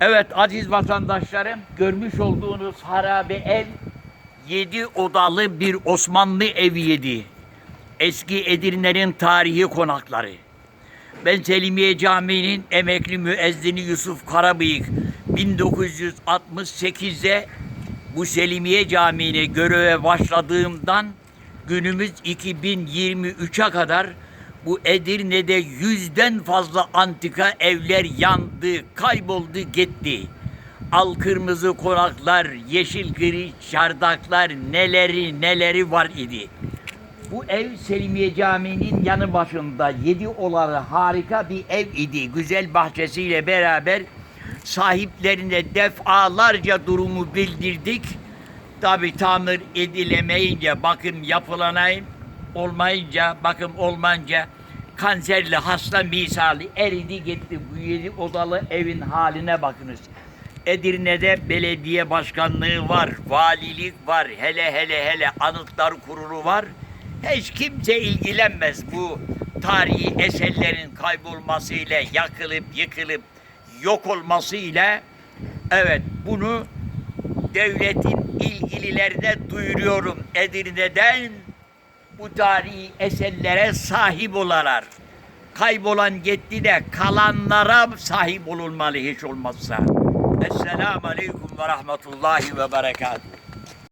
Evet aziz vatandaşlarım görmüş olduğunuz harabe ev yedi odalı bir Osmanlı eviydi. Eski Edirne'nin tarihi konakları. Ben Selimiye Camii'nin emekli müezzini Yusuf Karabıyık 1968'de bu Selimiye Camii'ne göreve başladığımdan günümüz 2023'e kadar bu Edirne'de yüzden fazla antika evler yandı, kayboldu, gitti. Al kırmızı konaklar, yeşil gri çardaklar neleri neleri var idi. Bu ev Selimiye Camii'nin yanı başında yedi olalı harika bir ev idi. Güzel bahçesiyle beraber sahiplerine defalarca durumu bildirdik. Tabi tamir edilemeyince, bakım yapılanayım olmayınca, bakım olmayınca kanserli hasta misali eridi gitti. Bu yedi odalı evin haline bakınız. Edirne'de belediye başkanlığı var, valilik var, hele hele hele anıtlar kurulu var. Hiç kimse ilgilenmez bu tarihi eserlerin kaybolmasıyla, yakılıp yıkılıp yok olmasıyla. Evet bunu devletin ilgililerine duyuruyorum. Edirne'den bu tarihi eserlere sahip olalar. Kaybolan gitti de kalanlara sahip olunmalı hiç olmazsa. Esselamu Aleyküm ve Rahmetullahi ve Berekatuhu.